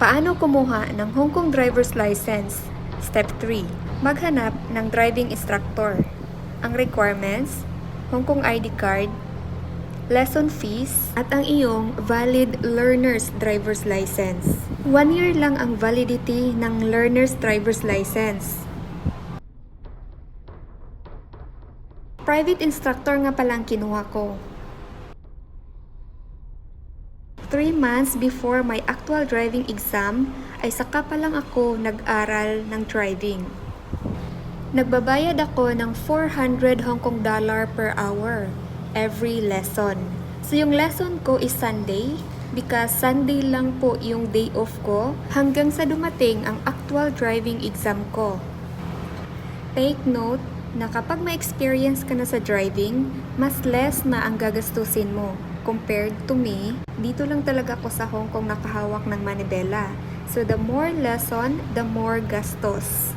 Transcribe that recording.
Paano kumuha ng Hong Kong driver's license? Step 3. Maghanap ng driving instructor. Ang requirements, Hong Kong ID card, lesson fees, at ang iyong valid learner's driver's license. One year lang ang validity ng learner's driver's license. Private instructor nga palang kinuha ko. 3 months before my actual driving exam ay saka pa lang ako nag-aral ng driving. Nagbabayad ako ng 400 Hong Kong dollar per hour every lesson. So yung lesson ko is Sunday because Sunday lang po yung day off ko hanggang sa dumating ang actual driving exam ko. Take note na kapag may experience ka na sa driving, mas less na ang gagastusin mo. Compared to me, dito lang talaga ako sa Hong Kong nakahawak ng manibela. So the more lesson, the more gastos.